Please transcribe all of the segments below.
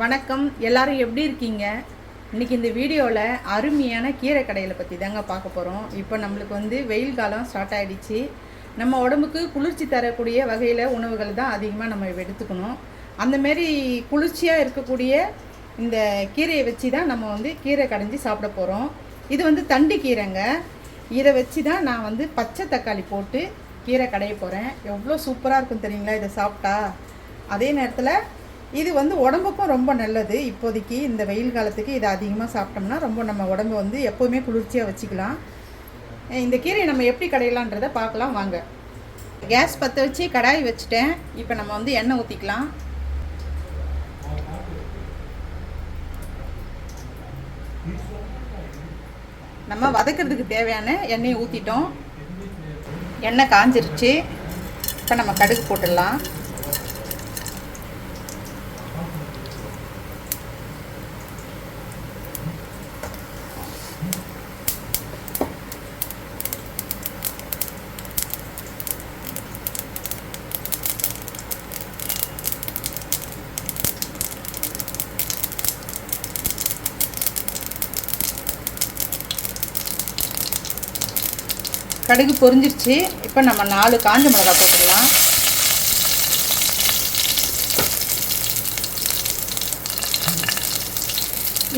வணக்கம். எல்லாரும் எப்படி இருக்கீங்க? இன்னைக்கு இந்த வீடியோவில் அருமையான கீரை கடையில் பற்றி தாங்க பார்க்க போகிறோம் இப்போ நம்மளுக்கு வந்து வெயில் காலம் ஸ்டார்ட் ஆகிடுச்சு நம்ம உடம்புக்கு குளிர்ச்சி தரக்கூடிய வகையில் உணவுகள் தான் அதிகமாக நம்ம எடுத்துக்கணும். அந்தமாரி குளிர்ச்சியாக இருக்கக்கூடிய இந்த கீரையை வச்சு தான் நம்ம வந்து கீரை கடைஞ்சி சாப்பிட போகிறோம் இது வந்து தண்டு கீரைங்க. இதை வச்சு தான் நான் வந்து பச்சை தக்காளி போட்டு கீரை கடைய போகிறேன் எவ்வளோ சூப்பராக இருக்கும் தெரியுங்களா? இதை சாப்பிட்டா. அதே நேரத்தில் இது வந்து உடம்புக்கும் ரொம்ப நல்லது. இப்போதைக்கு இந்த வெயில் காலத்துக்கு இதை அதிகமாக சாப்பிட்டோம்னா ரொம்ப நம்ம உடம்பு வந்து எப்போவுமே குளிர்ச்சியாக வச்சுக்கலாம். இந்த கீரையை நம்ம எப்படி கடையலான்றதை பார்க்கலாம் வாங்க. கேஸ் பற்ற வச்சு கடாய் வச்சுட்டேன். இப்போ நம்ம வந்து எண்ணெய் ஊற்றிக்கலாம் நம்ம வதக்கிறதுக்கு தேவையான எண்ணெயை ஊற்றிட்டோம் எண்ணெய் காஞ்சிருச்சு. இப்போ நம்ம கடுகு போட்டுடலாம். கடுகு பொரிஞ்சிருச்சு. இப்போ நம்ம நாலு காஞ்ச மிளகா போட்டுடலாம்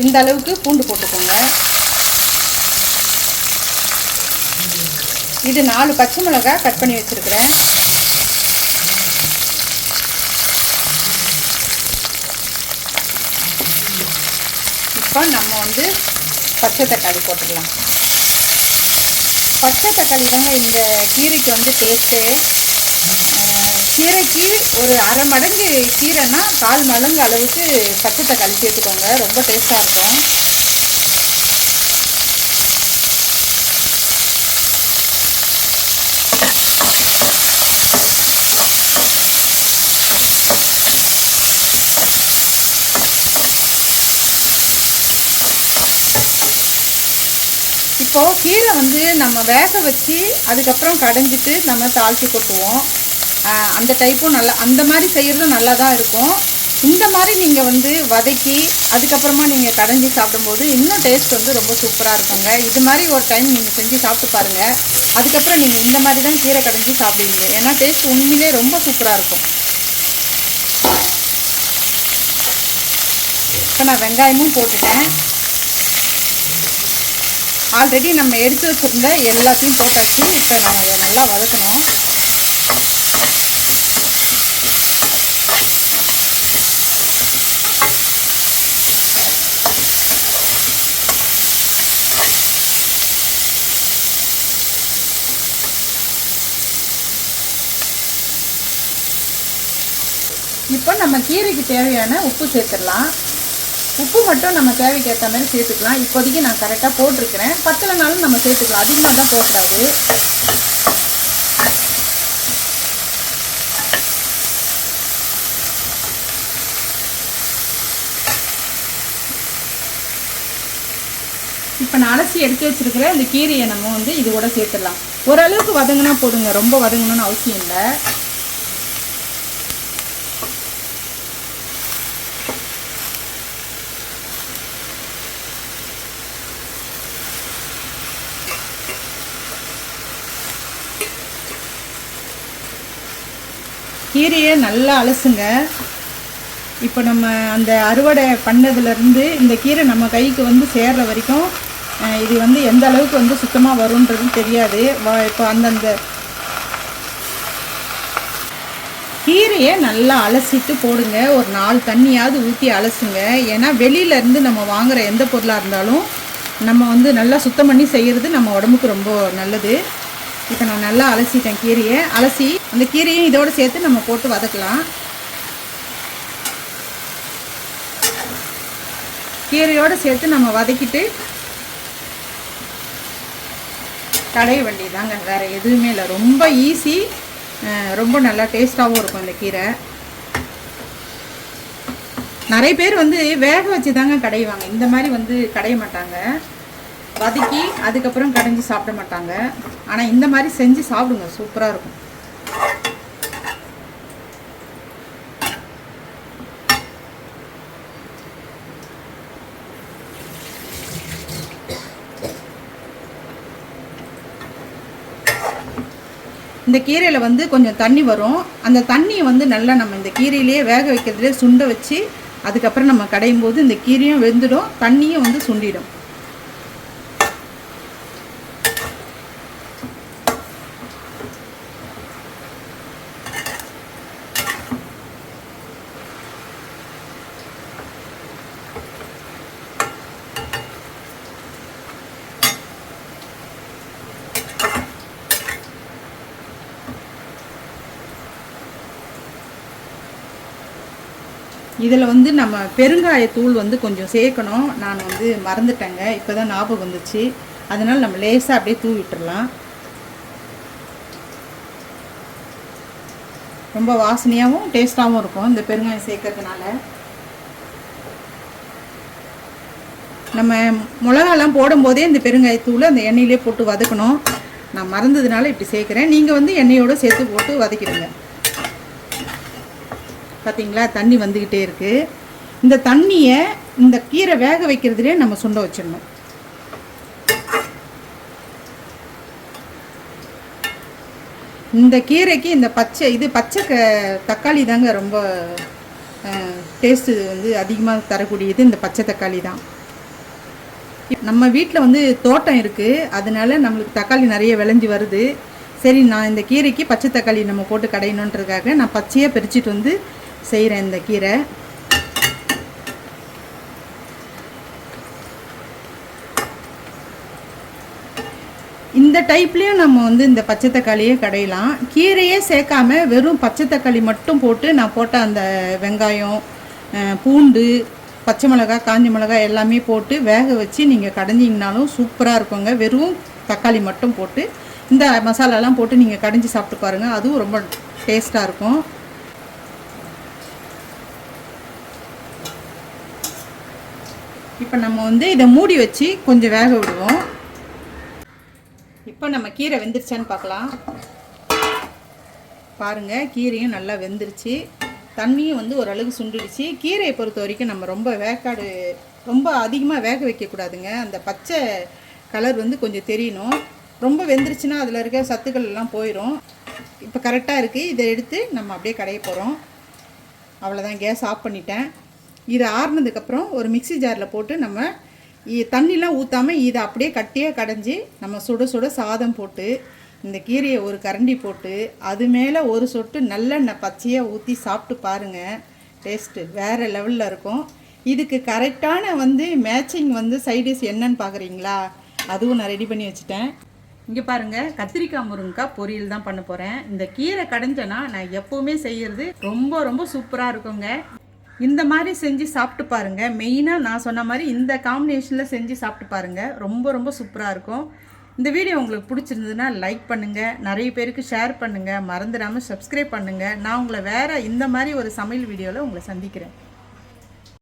இந்த அளவுக்கு பூண்டு போட்டுக்கோங்க. இது நாலு பச்சை மிளகாய் கட் பண்ணி வச்சுருக்கிறேன். இப்போ நம்ம வந்து பச்சை தக்காளி போட்டுக்கலாம். பச்சை தக்காளி தாங்க இந்த கீரைக்கு வந்து டேஸ்ட்டு கீரைக்கு ஒரு அரை மடங்கு கீரைனா கால் மடங்கு அளவுக்கு பச்சை தக்காளி சேர்த்துக்கோங்க. ரொம்ப டேஸ்ட்டாக இருக்கும். இப்போது கீரை வந்து நம்ம வேக வச்சு அதுக்கப்புறம் கடைஞ்சிட்டு நம்ம தாளித்து கொட்டுவோம். அந்த டைப்பும் நல்லா அந்த மாதிரி செய்கிறதும் நல்லா தான் இருக்கும். இந்த மாதிரி நீங்கள் வந்து வதக்கி அதுக்கப்புறமா நீங்கள் கடைஞ்சி சாப்பிடும்போது இன்னும் டேஸ்ட் வந்து ரொம்ப சூப்பராக இருக்குங்க. இது மாதிரி ஒரு டைம் நீங்கள் செஞ்சு சாப்பிட்டு பாருங்கள் அதுக்கப்புறம் நீங்கள் இந்த மாதிரி தான் கீரை கடைஞ்சி சாப்பிடுவீங்க. ஏன்னா டேஸ்ட் உண்மையிலே ரொம்ப சூப்பராக இருக்கும். இப்போ நான் வெங்காயமும் போட்டுட்டேன். ஆல்ரெடி நம்ம எடுத்து வச்சுருந்த எல்லாத்தையும் போட்டாச்சு இப்போ நம்ம அதை நல்லா வதக்கணும். இப்போ நம்ம கீரைக்கு தேவையான உப்பு சேர்த்துடலாம். உப்பு மட்டும் நம்ம தேவைக்கு ஏற்ற மாதிரி சேர்த்துக்கலாம். இப்போதைக்கு நான் கரெக்டாக போட்டிருக்கிறேன். பத்தலைனாலும் நம்ம சேர்த்துக்கலாம். அதிகமாக தான் போடக்கூடாது. இப்போ நான் அலசி எடுத்து வச்சுருக்கிற இந்த கீரையை நம்ம வந்து இது கூட சேர்த்துடலாம். ஓரளவுக்கு வதங்கினா போதுங்க. ரொம்ப வதங்கணும்னு அவசியம் இல்லை. கீரையை நல்லா அலசுங்க. இப்போ நம்ம அந்த அறுவடை பண்ணதுலேருந்து இந்த கீரை நம்ம கைக்கு வந்து சேர்ற வரைக்கும் இது வந்து எந்த அளவுக்கு வந்து சுத்தமாக வரும்ன்றது தெரியாது. வா இப்போ அந்தந்த கீரையை நல்லா அலசிட்டு போடுங்க. ஒரு நாலு தண்ணியாவது ஊற்றி அலசுங்க. ஏன்னா வெளியிலேருந்து நம்ம வாங்குற எந்த பொருளாக இருந்தாலும் நம்ம வந்து நல்லா சுத்தம் பண்ணி செய்கிறது நம்ம உடம்புக்கு ரொம்ப நல்லது. இப்போ நான் நல்லா அலசிட்டேன் கீரையை. அலசி அந்த கீரையும் இதோடு சேர்த்து நம்ம போட்டு வதக்கலாம். கீரையோடு சேர்த்து நம்ம வதக்கிட்டு கடைய வேண்டியதாங்க வேறு எதுவுமே இல்லை. ரொம்ப ஈஸி ரொம்ப நல்லா டேஸ்ட்டாகவும் இருக்கும் இந்த கீரை. நிறைய பேர் வந்து வேக வச்சு தாங்க கடைவாங்க. இந்த மாதிரி வந்து கடைய மாட்டாங்க. வதக்கி அதுக்கப்புறம் கடைஞ்சி சாப்பிட மாட்டாங்க. ஆனால் இந்த மாதிரி செஞ்சு சாப்பிடுங்க. சூப்பராக இருக்கும். இந்த கீரையில் வந்து கொஞ்சம் தண்ணி வரும். அந்த தண்ணியை வந்து நல்லா நம்ம இந்த கீரையிலேயே வேக வைக்கிறதுலே சுண்ட வச்சு அதுக்கப்புறம் நம்ம கடையும் போது இந்த கீரையும் வெந்துடும் தண்ணியும் வந்து சுண்டிடும். இதில் வந்து நம்ம பெருங்காயத்தூள் வந்து கொஞ்சம் சேர்க்கணும். நான் வந்து மறந்துட்டேங்க. இப்போ தான் ஞாபகம் வந்துச்சு. அதனால் நம்ம லேசாக அப்படியே தூவி விட்டுடலாம் ரொம்ப வாசனையாகவும் டேஸ்ட்டாகவும் இருக்கும் இந்த பெருங்காயம் சேர்க்கறதுனால. நம்ம மிளகாலாம் போடும்போதே இந்த பெருங்காயத்தூள் அந்த எண்ணெயிலே போட்டு வதக்கணும். நான் மறந்ததுனால இப்படி சேர்க்குறேன். நீங்கள் வந்து எண்ணெயோடு சேர்த்து போட்டு வதக்கிடுங்க. பார்த்தீங்களா தண்ணி வந்துக்கிட்டே இருக்குது இந்த தண்ணியை இந்த கீரை வேக வைக்கிறதுலே நம்ம சுண்ட வச்சிடணும். இந்த கீரைக்கு இந்த பச்சை இது பச்சை க தக்காளி தாங்க ரொம்ப டேஸ்ட்டு வந்து அதிகமாக தரக்கூடியது இந்த பச்சை தக்காளி தான். நம்ம வீட்டில் வந்து தோட்டம் இருக்குது அதனால நம்மளுக்கு தக்காளி நிறைய விளைஞ்சி வருது. சரி நான் இந்த கீரைக்கு பச்சை தக்காளி நம்ம போட்டு கடையணுன்றதுக்காக நான் பச்சையாக பறிச்சிட்டு வந்து செய்கிறேன் இந்த கீரை. இந்த டைப்லேயும் நம்ம வந்து இந்த பச்சை தக்காளியே கடையலாம். கீரையே சேர்க்காம வெறும் பச்சை தக்காளி மட்டும் போட்டு நான் போட்ட அந்த வெங்காயம் பூண்டு பச்சை மிளகா காஞ்சி மிளகா எல்லாமே போட்டு வேக வச்சு நீங்கள் கடைஞ்சிங்கனாலும் சூப்பராக இருக்குங்க. வெறும் தக்காளி மட்டும் போட்டு இந்த மசாலாலாம் போட்டு நீங்கள் கடைஞ்சி சாப்பிட்டு பாருங்கள் அதுவும் ரொம்ப டேஸ்ட்டாக இருக்கும். இப்போ நம்ம வந்து இதை மூடி வச்சு கொஞ்சம் வேக விடுவோம். இப்போ நம்ம கீரை வெந்துருச்சான்னு பார்க்கலாம். பாருங்கள் கீரையும் நல்லா வெந்துருச்சு. தண்ணியும் வந்து ஓரளவுக்கு சுண்டிடுச்சு. கீரையை பொறுத்த வரைக்கும் நம்ம ரொம்ப வேக்காடு ரொம்ப அதிகமாக வேக வைக்கக்கூடாதுங்க அந்த பச்சை கலர் வந்து கொஞ்சம் தெரியணும். ரொம்ப வெந்துருச்சுன்னா அதில் இருக்க சத்துக்கள் எல்லாம் போயிடும் இப்போ கரெக்டாக இருக்குது இதை எடுத்து நம்ம அப்படியே கடைய போகிறோம் அவ்வளோதான் கேஸ் ஆஃப் பண்ணிட்டேன். இது ஆறுனதுக்கப்புறம் ஒரு மிக்ஸி ஜாரில் போட்டு நம்ம தண்ணிலாம் ஊற்றாமல் இதை அப்படியே கட்டியாக கடைஞ்சி நம்ம சுட சுட சாதம் போட்டு இந்த கீரையை ஒரு கரண்டி போட்டு அது மேலே ஒரு சொட்டு நல்லெண்ணெய் பச்சையாக ஊற்றி சாப்பிட்டு பாருங்கள் டேஸ்ட்டு வேறு லெவலில் இருக்கும். இதுக்கு கரெக்டான வந்து மேட்சிங் வந்து சைடிஷ் என்னன்னு பார்க்குறீங்களா அதுவும் நான் ரெடி பண்ணி வச்சுட்டேன். இங்கே பாருங்க கத்திரிக்காய் முருங்கைக்காய் பொரியல் தான் பண்ண போகிறேன் இந்த கீரை கடைஞ்சனா நான் எப்போவுமே செய்கிறது ரொம்ப ரொம்ப சூப்பராக இருக்குங்க. இந்த மாதிரி செஞ்சு சாப்பிட்டு பாருங்க. மெயினாக நான் சொன்ன மாதிரி இந்த காம்பினேஷனில் செஞ்சு சாப்பிட்டு பாருங்க. ரொம்ப ரொம்ப சூப்பராக இருக்கும். இந்த வீடியோ உங்களுக்கு பிடிச்சிருந்ததுன்னா லைக் பண்ணுங்கள் நிறைய பேருக்கு ஷேர் பண்ணுங்கள் மறந்துடாமல் சப்ஸ்கிரைப் பண்ணுங்கள் நான் உங்களை வேறு இந்த மாதிரி ஒரு சமையல் வீடியோவில் உங்களை சந்திக்கிறேன்.